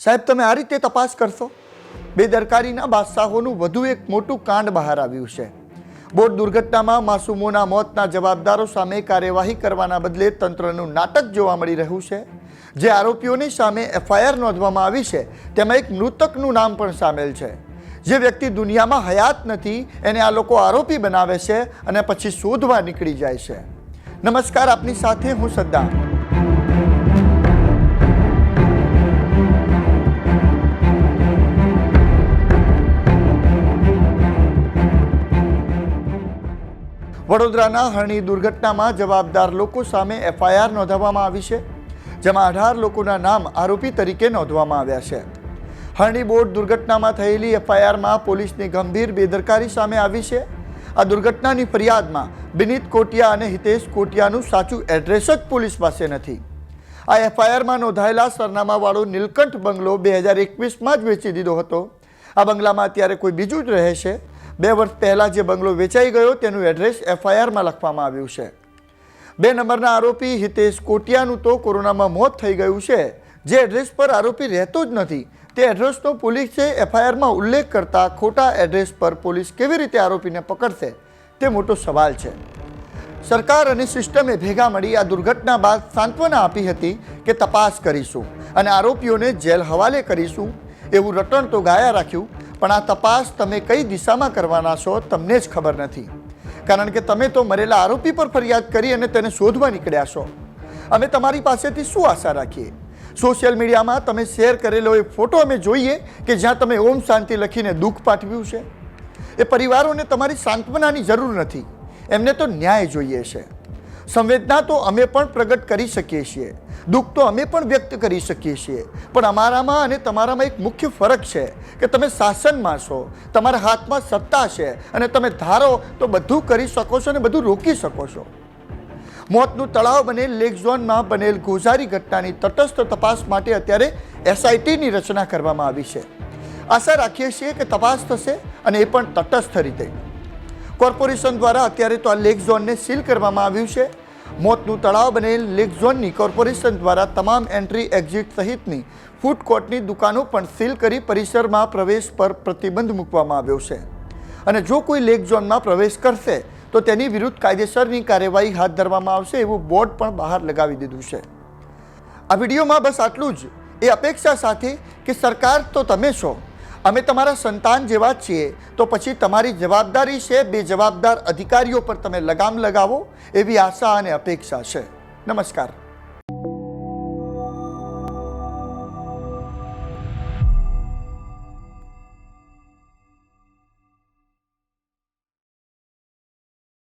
સાહેબ, તમે આ રીતે તપાસ કરશો? બેદરકારીના બાદશાહોનું વધુ એક મોટું કાંડ બહાર આવ્યું છે. બોટ દુર્ઘટનામાં માસૂમોના મોતના જવાબદારો સામે કાર્યવાહી કરવાના બદલે તંત્રનું નાટક જોવા મળી રહ્યું છે. જે આરોપીઓની સામે એફઆઈઆર નોંધવામાં આવી છે, તેમાં એક મૃતકનું નામ પણ સામેલ છે. જે વ્યક્તિ દુનિયામાં હયાત નથી, એને આ લોકો આરોપી બનાવે છે અને પછી શોધવા નીકળી જાય છે. નમસ્કાર, આપની સાથે હું સદ્દામ. વડોદરાના હરણી દુર્ઘટનામાં જવાબદાર લોકો સામે એફઆઈઆર નોંધાવવામાં આવી છે, જેમાં અઢાર લોકોના નામ આરોપી તરીકે નોંધવામાં આવ્યા છે. હરણી બોટ દુર્ઘટનામાં થયેલી એફઆઈઆરમાં પોલીસની ગંભીર બેદરકારી સામે આવી છે. આ દુર્ઘટનાની ફરિયાદમાં બિનીત કોટિયા અને હિતેશ કોટિયાનું સાચું એડ્રેસ જ પોલીસ પાસે નથી. આ એફઆઈઆરમાં નોંધાયેલા સરનામાવાળો નીલકંઠ બંગલો બે હજાર એકવીસમાં જ વેચી દીધો હતો. આ બંગલામાં અત્યારે કોઈ બીજું જ રહે છે. બે વર્ષ પહેલાં જે બંગલો વેચાઈ ગયો તેનું એડ્રેસ એફઆઈઆરમાં લખવામાં આવ્યું છે. બે નંબરના આરોપી હિતેશ કોટિયાનું તો કોરોનામાં મોત થઈ ગયું છે. જે એડ્રેસ પર આરોપી રહેતો જ નથી. તે એડ્રેસનો પોલીસે એફઆઈઆરમાં ઉલ્લેખ કરતા ખોટા એડ્રેસ પર પોલીસ કેવી રીતે આરોપીને પકડશે તે મોટો સવાલ છે. સરકાર અને સિસ્ટમે ભેગા મળી આ દુર્ઘટના બાદ સાંત્વના આપી હતી કે તપાસ કરીશું અને આરોપીઓને જેલ હવાલે કરીશું. એવું રટણ તો ગાયા રાખ્યું પણ આ તપાસ તમે કઈ દિશામાં કરવાના છો તમને જ ખબર નથી. કારણ કે તમે તો મરેલા આરોપી પર ફરિયાદ કરી અને તેને શોધવા નીકળ્યા છો. અમે તમારી પાસેથી શું આશા રાખીએ? સોશિયલ મીડિયામાં તમે શેર કરેલો એ ફોટો અમે જોઈએ કે જ્યાં તમે ઓમ શાંતિ લખીને દુઃખ પાઠવ્યું છે? એ પરિવારોને તમારી સાંત્વનાની જરૂર નથી. એમને તો ન્યાય જોઈએ છે. સંવેદના તો અમે પણ પ્રગટ કરી શકીએ છીએ. દુઃખ તો અમે પણ વ્યક્ત કરી શકીએ છીએ. પણ અમારામાં અને તમારામાં એક મુખ્ય ફરક છે કે તમે શાસનમાં છો, તમારા હાથમાં સત્તા છે અને તમે ધારો તો બધું કરી શકો છો અને બધું રોકી શકો છો. મોતનું તળાવ બનેલ લેક ઝોનમાં બનેલ ગોઝારી ઘટનાની તટસ્થ તપાસ માટે અત્યારે એસઆઈટીની રચના કરવામાં આવી છે. આશા રાખીએ છીએ કે તપાસ થશે અને એ પણ તટસ્થ રીતે. કોર્પોરેશન દ્વારા અત્યારે તો આ લેક ઝોનને સીલ કરવામાં આવ્યું છે. મોતનું તળાવ બનેલ લેક ઝોનની કોર્પોરેશન દ્વારા તમામ એન્ટ્રી, એક્ઝિટ સહિતની ફૂડ કોર્ટની દુકાનો પણ સીલ કરી પરિસરમાં પ્રવેશ પર પ્રતિબંધ મૂકવામાં આવ્યો છે. અને જો કોઈ લેક ઝોનમાં પ્રવેશ કરશે, તો તેની વિરુદ્ધ કાયદેસરની કાર્યવાહી હાથ ધરવામાં આવશે એવું બોર્ડ પણ બહાર લગાવી દીધું છે. આ વિડીયોમાં બસ આટલું જ. એ અપેક્ષા સાથે કે સરકાર તો તમે છો. અમે તમારા સંતાન જેવા છીએ. તો પછી તમારી જવાબદારી છે બે જવાબદાર અધિકારીઓ પર તમે લગામ લગાવો, એવી આશા અને અપેક્ષા છે. નમસ્કાર.